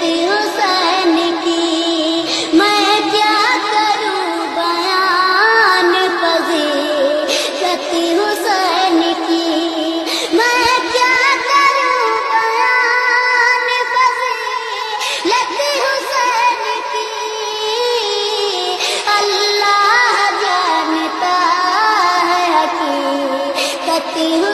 حسین کی میں کیا کروں بیان فضیلت کی میں کیا کروں حسین کی اللہ جانتا ہے حسین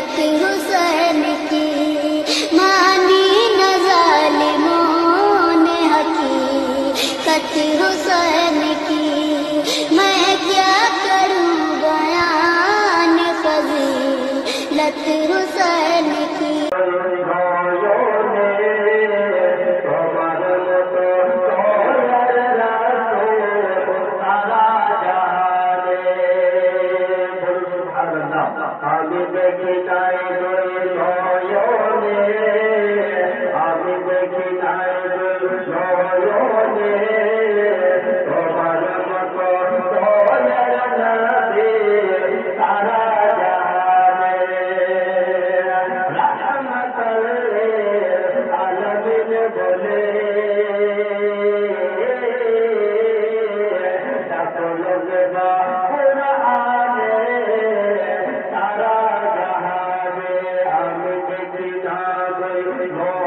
حقیقت حسین کی مانی نظالموں نے حقیقت حسین کی میں کیا کروں بیان فضیلت حسین کی ಬಿಟ್ಟಿದ್ದಾಯಿತು Lord.